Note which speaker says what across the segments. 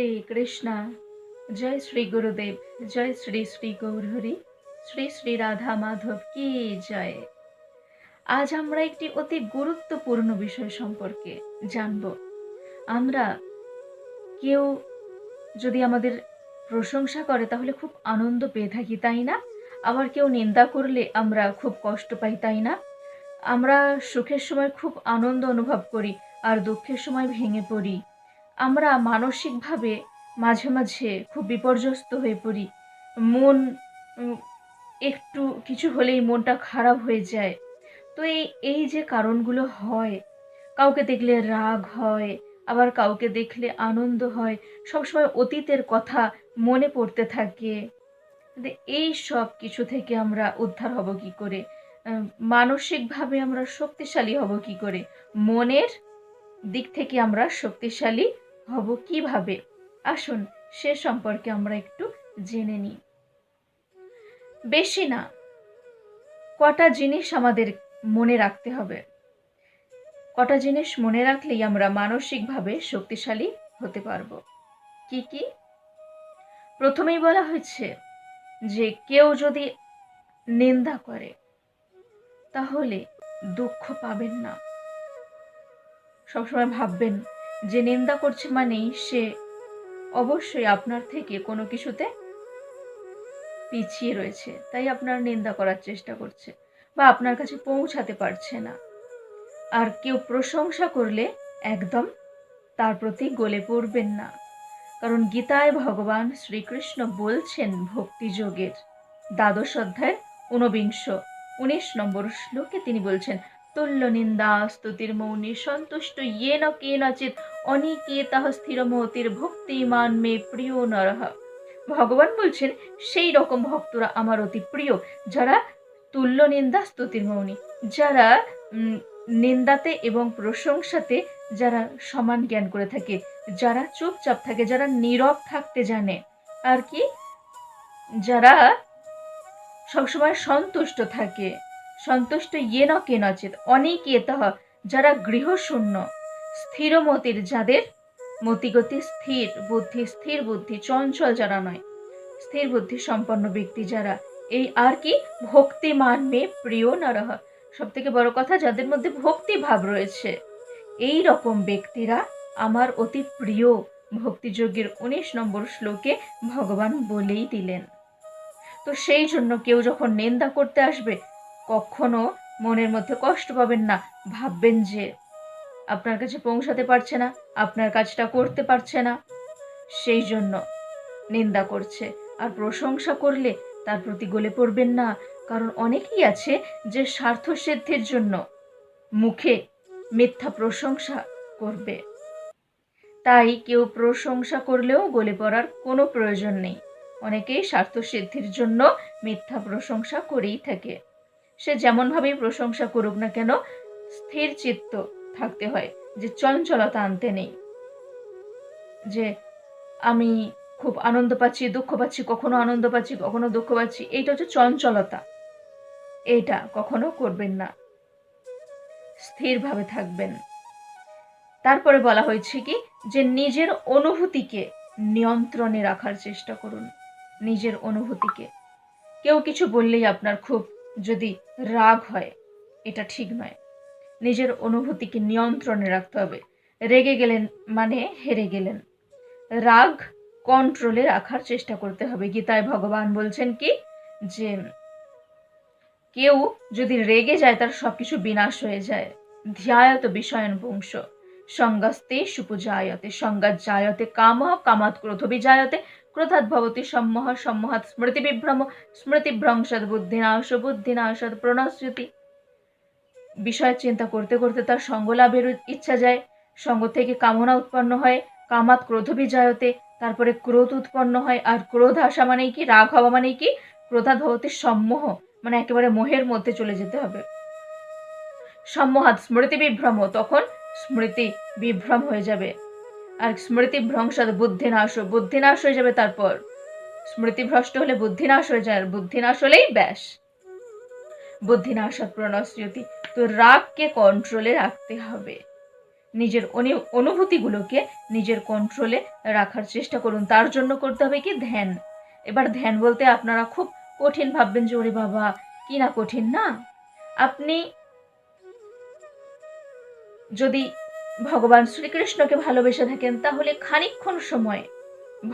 Speaker 1: শ্রী কৃষ্ণ জয় শ্রী গুরুদেব জয় শ্রী শ্রী গৌরহরি শ্রী শ্রী রাধা মাধব কি জয় আজ আমরা একটি অতি গুরুত্বপূর্ণ বিষয় সম্পর্কে জানব আমরা কেউ যদি আমাদের প্রশংসা করে তাহলে খুব আনন্দ পেয়ে থাকি তাই না আবার কেউ নিন্দা করলে আমরা খুব কষ্ট পাই তাই না আমরা সুখের সময় খুব আনন্দ অনুভব করি আর দুঃখের সময় ভেঙে পড়ি আমরা মানসিকভাবে মাঝে মাঝে খুব বিপর্যস্ত হয়ে পড়ি মন একটু কিছু হলেই মনটা খারাপ হয়ে যায় তো এই এই যে কারণগুলো হয় কাউকে দেখলে রাগ হয় আবার কাউকে দেখলে আনন্দ হয় সবসময় অতীতের কথা মনে পড়তে থাকে এই সব কিছু থেকে আমরা উদ্ধার হব কি করে মানসিকভাবে আমরা শক্তিশালী হব কি করে মনের দিক থেকে আমরা শক্তিশালী হব কিভাবে আসুন সে সম্পর্কে আমরা একটু জেনে নিই বেশি না কটা জিনিস আমাদের মনে রাখতে হবে কটা জিনিস মনে রাখলেই আমরা মানসিকভাবে শক্তিশালী হতে পারব কি কি প্রথমেই বলা হয়েছে যে কেউ যদি নিন্দা করে তাহলে দুঃখ পাবেন না সবসময় ভাববেন যে নিন্দা করছে মানেই সে অবশ্যই আপনার থেকে কোনো কিছুতে পিছিয়ে রয়েছে তাই আপনার নিন্দা করার চেষ্টা করছে বা আপনার কাছে পৌঁছাতে পারছে না আর কেউ প্রশংসা করলে একদম তার প্রতি গলে পড়বেন না কারণ গীতায় ভগবান শ্রীকৃষ্ণ বলছেন ভক্তিযোগের দ্বাদশ অধ্যায় ঊনবিংশ উনিশ নম্বর শ্লোকে তিনি বলছেন তুল্যনিন্দা স্তুতির মৌনী সন্তুষ্ট ইয়েন স্থির অনিকেতাহ স্থিরমতির মান মে প্রিয় নরহ ভগবান বলছেন সেই রকম ভক্তরা আমার অতি প্রিয় যারা তুল্য নিন্দা স্তুতির মৌনী যারা নিন্দাতে এবং প্রশংসাতে যারা সমান জ্ঞান করে থাকে যারা চুপচাপ থাকে যারা নীরব থাকতে জানে আর কি যারা সবসময় সন্তুষ্ট থাকে সন্তুষ্ট ইয়েন কে নচেত অনেক এতহ ইয়ে যারা গৃহশূন্য স্থিরমতির যাদের মতিগতি স্থির বুদ্ধি স্থির বুদ্ধি চঞ্চল যারা নয় স্থির বুদ্ধি সম্পন্ন ব্যক্তি যারা এই আর কি মান মে প্রিয় নরহ সব থেকে বড় কথা যাদের মধ্যে ভক্তি ভাব রয়েছে এই রকম ব্যক্তিরা আমার অতি প্রিয় ভক্তিযোগের উনিশ নম্বর শ্লোকে ভগবান বলেই দিলেন তো সেই জন্য কেউ যখন নিন্দা করতে আসবে কখনো মনের মধ্যে কষ্ট পাবেন না ভাববেন যে আপনার কাছে পৌঁছাতে পারছে না আপনার কাজটা করতে পারছে না সেই জন্য নিন্দা করছে আর প্রশংসা করলে তার প্রতি গলে পড়বেন না কারণ অনেকেই আছে যে স্বার্থ সিদ্ধির জন্য মুখে মিথ্যা প্রশংসা করবে তাই কেউ প্রশংসা করলেও গলে পড়ার কোনো প্রয়োজন নেই অনেকেই স্বার্থ সিদ্ধির জন্য মিথ্যা প্রশংসা করেই থাকে সে যেমনভাবেই প্রশংসা করুক না কেন স্থির চিত্ত থাকতে হয় যে চঞ্চলতা আনতে নেই যে আমি খুব আনন্দ পাচ্ছি দুঃখ পাচ্ছি কখনো আনন্দ পাচ্ছি কখনো দুঃখ পাচ্ছি এইটা হচ্ছে চঞ্চলতা এটা কখনো করবেন না স্থিরভাবে থাকবেন তারপরে বলা হয়েছে কি যে নিজের অনুভূতিকে নিয়ন্ত্রণে রাখার চেষ্টা করুন নিজের অনুভূতিকে কেউ কিছু বললেই আপনার খুব যদি রাগ হয় এটা ঠিক নয় নিজের অনুভূতিকে নিয়ন্ত্রণে রাখতে হবে রেগে গেলেন মানে হেরে গেলেন রাগ কন্ট্রোলে রাখার চেষ্টা করতে হবে গীতায় ভগবান বলছেন কি যে কেউ যদি রেগে যায় তার সব কিছু বিনাশ হয়ে যায় ধ্যায়ত বিষয়ন বংশ সংজ্ঞাস্তে সুপুজায়তে সংজ্ঞাত জায়তে কাম কামাত ক্রোধবি জায়তে ক্রোধাৎ ভবতি সম্মহ সম্মহাত স্মৃতিবিভ্রম স্মৃতিভ্রংশাদ বুদ্ধিনাশ বুদ্ধিনাশাদ প্রণশ্রুতি বিষয় চিন্তা করতে করতে তার সঙ্গ লাভের ইচ্ছা যায় সঙ্গ থেকে কামনা উৎপন্ন হয় কামাত ক্রোধ বিজয়তে তারপরে ক্রোধ উৎপন্ন হয় আর ক্রোধ আসা মানেই কি রাগ হওয়া মানেই কি ক্রোধাৎ ভবতি সম্মোহ মানে একেবারে মোহের মধ্যে চলে যেতে হবে সম্মহাত স্মৃতি বিভ্রম তখন স্মৃতি বিভ্রম হয়ে যাবে আর স্মৃতি ভ্রংসাদ বুদ্ধি বুদ্ধিনাশ বুদ্ধি নাশ হয়ে যাবে তারপর স্মৃতি ভ্রষ্ট হলে বুদ্ধি নাশ হয়ে যায় বুদ্ধিনাশ বুদ্ধি হলেই ব্যাস বুদ্ধি প্রণশ্রুতি তো রাগকে কন্ট্রোলে রাখতে হবে নিজের অনুভূতিগুলোকে নিজের কন্ট্রোলে রাখার চেষ্টা করুন তার জন্য করতে হবে কি ধ্যান এবার ধ্যান বলতে আপনারা খুব কঠিন ভাববেন যে ওরে বাবা কি না কঠিন না আপনি যদি ভগবান শ্রীকৃষ্ণকে ভালোবেসে থাকেন তাহলে খানিক্ষণ সময়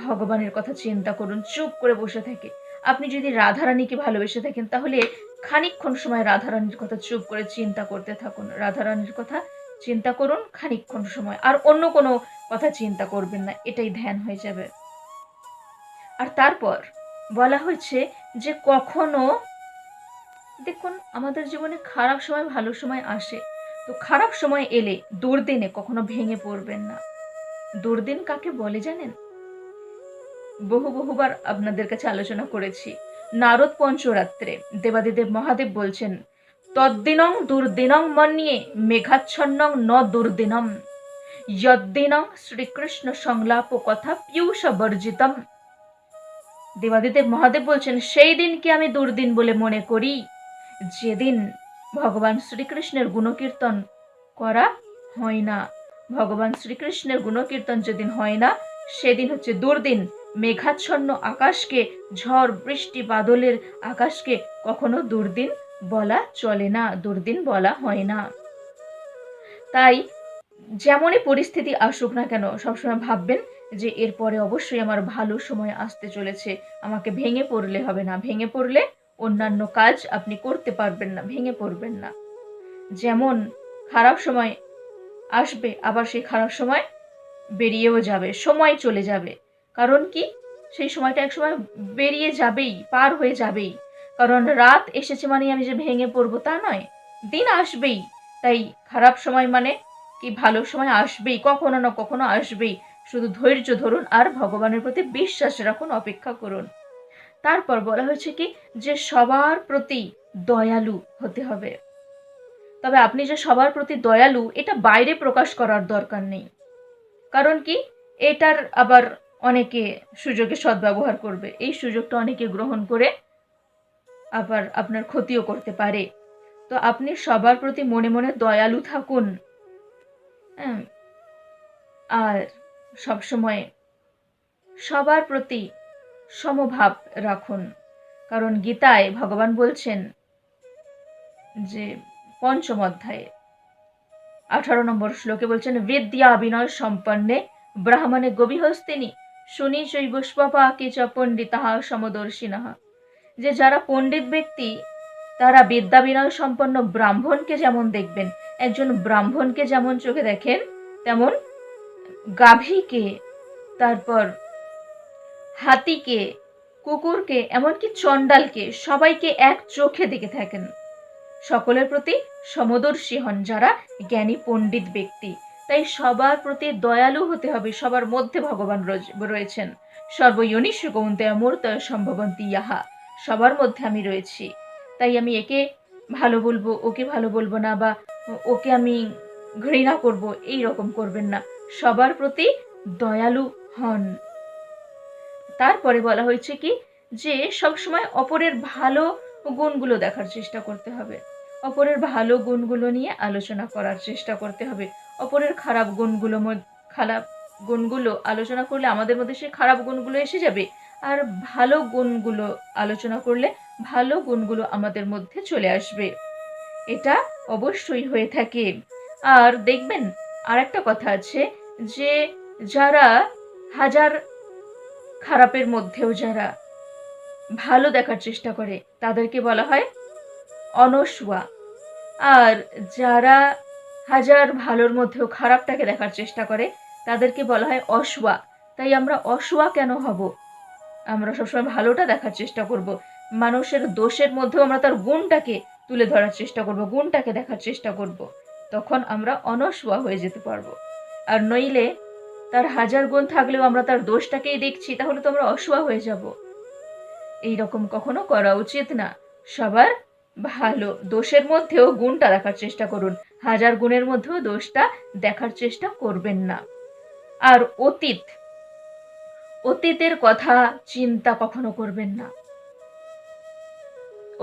Speaker 1: ভগবানের কথা চিন্তা করুন চুপ করে বসে থাকে আপনি যদি রাধারানীকে ভালোবেসে থাকেন তাহলে খানিক্ষণ সময় রাধারানীর কথা চুপ করে চিন্তা করতে থাকুন রাধারানীর কথা চিন্তা করুন খানিক্ষণ সময় আর অন্য কোনো কথা চিন্তা করবেন না এটাই ধ্যান হয়ে যাবে আর তারপর বলা হয়েছে যে কখনো দেখুন আমাদের জীবনে খারাপ সময় ভালো সময় আসে তো খারাপ সময় এলে দুর্দিনে কখনো ভেঙে পড়বেন না দুর্দিন কাকে বলে জানেন বহু বহুবার আপনাদের কাছে আলোচনা করেছি নারদ পঞ্চরাত্রে দেবাদিদেব মহাদেব বলছেন তদ্দিনং দুর্দিনং নিয়ে মেঘাচ্ছন্নং ন দুর্দিনম যদ্দিনং শ্রীকৃষ্ণ সংলাপ কথা পিয়ুষ বর্জিতম দেবাদিদেব মহাদেব বলছেন সেই দিনকে আমি দুর্দিন বলে মনে করি যেদিন ভগবান শ্রীকৃষ্ণের গুণকীর্তন করা হয় না ভগবান শ্রীকৃষ্ণের গুণকীর্তন যেদিন হয় না সেদিন হচ্ছে দুর্দিন মেঘাচ্ছন্ন আকাশকে ঝড় বৃষ্টি বাদলের আকাশকে কখনো দুর্দিন বলা চলে না দুর্দিন বলা হয় না তাই যেমনই পরিস্থিতি আসুক না কেন সবসময় ভাববেন যে এরপরে অবশ্যই আমার ভালো সময় আসতে চলেছে আমাকে ভেঙে পড়লে হবে না ভেঙে পড়লে অন্যান্য কাজ আপনি করতে পারবেন না ভেঙে পড়বেন না যেমন খারাপ সময় আসবে আবার সেই খারাপ সময় বেরিয়েও যাবে সময় চলে যাবে কারণ কি সেই সময়টা এক সময় বেরিয়ে যাবেই পার হয়ে যাবেই কারণ রাত এসেছে মানে আমি যে ভেঙে পড়বো তা নয় দিন আসবেই তাই খারাপ সময় মানে কি ভালো সময় আসবেই কখনো না কখনো আসবেই শুধু ধৈর্য ধরুন আর ভগবানের প্রতি বিশ্বাস রাখুন অপেক্ষা করুন তারপর বলা হয়েছে কি যে সবার প্রতি দয়ালু হতে হবে তবে আপনি যে সবার প্রতি দয়ালু এটা বাইরে প্রকাশ করার দরকার নেই কারণ কি এটার আবার অনেকে সুযোগে সদ্ব্যবহার করবে এই সুযোগটা অনেকে গ্রহণ করে আবার আপনার ক্ষতিও করতে পারে তো আপনি সবার প্রতি মনে মনে দয়ালু থাকুন হ্যাঁ। আর সবসময় সবার প্রতি সমভাব রাখুন কারণ গীতায় ভগবান বলছেন যে পঞ্চম অধ্যায়ে আঠারো নম্বর শ্লোকে বলছেন বিদ্যা বিনয় সম্পন্নে ব্রাহ্মণে গভীহস্তিনী শুনি চৈব কে চ পণ্ডিতাহা সমদর্শিনাহা যে যারা পণ্ডিত ব্যক্তি তারা বিদ্যা বিনয় সম্পন্ন ব্রাহ্মণকে যেমন দেখবেন একজন ব্রাহ্মণকে যেমন চোখে দেখেন তেমন গাভীকে তারপর হাতিকে কুকুরকে এমনকি চণ্ডালকে সবাইকে এক চোখে দেখে থাকেন সকলের প্রতি সমদর্শী হন যারা জ্ঞানী পণ্ডিত ব্যক্তি তাই সবার প্রতি দয়ালু হতে হবে সবার মধ্যে ভগবান রয়েছেন সর্বয়নি সুগৌন্তয় অমূর্ত সম্ভবন্তী ইয়াহা সবার মধ্যে আমি রয়েছি তাই আমি একে ভালো বলবো ওকে ভালো বলবো না বা ওকে আমি ঘৃণা করব এই রকম করবেন না সবার প্রতি দয়ালু হন তারপরে বলা হয়েছে কি যে সবসময় অপরের ভালো গুণগুলো দেখার চেষ্টা করতে হবে অপরের ভালো গুণগুলো নিয়ে আলোচনা করার চেষ্টা করতে হবে অপরের খারাপ গুণগুলো খারাপ গুণগুলো আলোচনা করলে আমাদের মধ্যে সেই খারাপ গুণগুলো এসে যাবে আর ভালো গুণগুলো আলোচনা করলে ভালো গুণগুলো আমাদের মধ্যে চলে আসবে এটা অবশ্যই হয়ে থাকে আর দেখবেন আর একটা কথা আছে যে যারা হাজার খারাপের মধ্যেও যারা ভালো দেখার চেষ্টা করে তাদেরকে বলা হয় অনসুয়া আর যারা হাজার ভালোর মধ্যেও খারাপটাকে দেখার চেষ্টা করে তাদেরকে বলা হয় অসুয়া তাই আমরা অসুয়া কেন হব আমরা সবসময় ভালোটা দেখার চেষ্টা করব মানুষের দোষের মধ্যেও আমরা তার গুণটাকে তুলে ধরার চেষ্টা করব গুণটাকে দেখার চেষ্টা করব তখন আমরা অনসুয়া হয়ে যেতে পারবো আর নইলে তার হাজার গুণ থাকলেও আমরা তার দোষটাকেই দেখছি তাহলে তো আমরা অসুয়া হয়ে যাব এই রকম কখনো করা উচিত না সবার ভালো দোষের মধ্যেও গুণটা দেখার চেষ্টা করুন হাজার গুণের মধ্যেও দোষটা দেখার চেষ্টা করবেন না আর অতীত অতীতের কথা চিন্তা কখনো করবেন না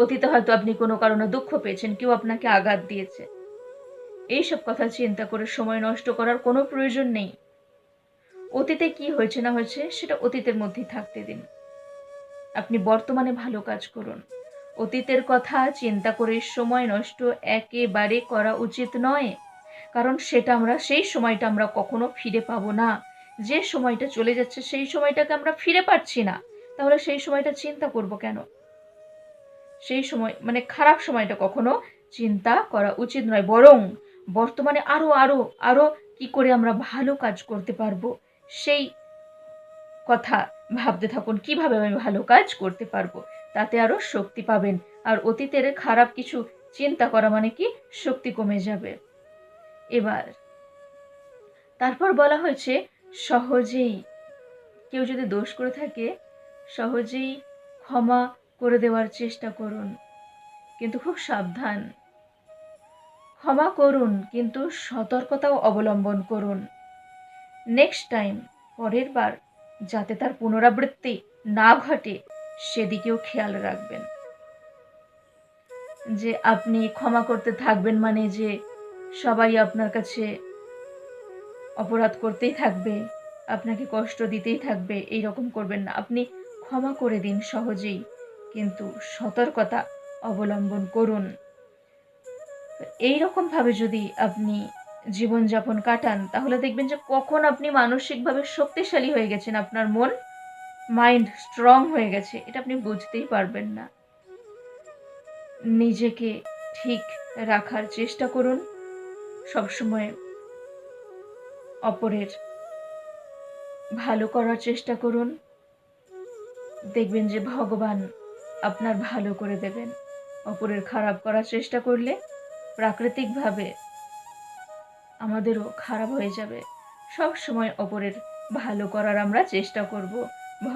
Speaker 1: অতীতে হয়তো আপনি কোনো কারণে দুঃখ পেয়েছেন কেউ আপনাকে আঘাত দিয়েছে এইসব কথা চিন্তা করে সময় নষ্ট করার কোনো প্রয়োজন নেই অতীতে কি হয়েছে না হয়েছে সেটা অতীতের মধ্যেই থাকতে দিন আপনি বর্তমানে ভালো কাজ করুন অতীতের কথা চিন্তা করে সময় নষ্ট একেবারে করা উচিত নয় কারণ সেটা আমরা সেই সময়টা আমরা কখনো ফিরে পাবো না যে সময়টা চলে যাচ্ছে সেই সময়টাকে আমরা ফিরে পাচ্ছি না তাহলে সেই সময়টা চিন্তা করব কেন সেই সময় মানে খারাপ সময়টা কখনো চিন্তা করা উচিত নয় বরং বর্তমানে আরও আরও আরও কি করে আমরা ভালো কাজ করতে পারবো সেই কথা ভাবতে থাকুন কিভাবে আমি ভালো কাজ করতে পারবো তাতে আরও শক্তি পাবেন আর অতীতের খারাপ কিছু চিন্তা করা মানে কি শক্তি কমে যাবে এবার তারপর বলা হয়েছে সহজেই কেউ যদি দোষ করে থাকে সহজেই ক্ষমা করে দেওয়ার চেষ্টা করুন কিন্তু খুব সাবধান ক্ষমা করুন কিন্তু সতর্কতাও অবলম্বন করুন নেক্সট টাইম পরের বার যাতে তার পুনরাবৃত্তি না ঘটে সেদিকেও খেয়াল রাখবেন যে আপনি ক্ষমা করতে থাকবেন মানে যে সবাই আপনার কাছে অপরাধ করতেই থাকবে আপনাকে কষ্ট দিতেই থাকবে এই রকম করবেন না আপনি ক্ষমা করে দিন সহজেই কিন্তু সতর্কতা অবলম্বন করুন এই রকমভাবে যদি আপনি জীবনযাপন কাটান তাহলে দেখবেন যে কখন আপনি মানসিকভাবে শক্তিশালী হয়ে গেছেন আপনার মন মাইন্ড স্ট্রং হয়ে গেছে এটা আপনি বুঝতেই পারবেন না নিজেকে ঠিক রাখার চেষ্টা করুন সবসময় অপরের ভালো করার চেষ্টা করুন দেখবেন যে ভগবান আপনার ভালো করে দেবেন অপরের খারাপ করার চেষ্টা করলে প্রাকৃতিকভাবে আমাদেরও খারাপ হয়ে যাবে সব সময় অপরের ভালো করার আমরা চেষ্টা করব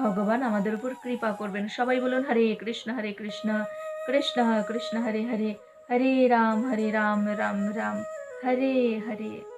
Speaker 1: ভগবান আমাদের উপর কৃপা করবেন সবাই বলুন হরে কৃষ্ণ হরে কৃষ্ণ কৃষ্ণ কৃষ্ণ হরে হরে হরে রাম হরে রাম রাম রাম হরে হরে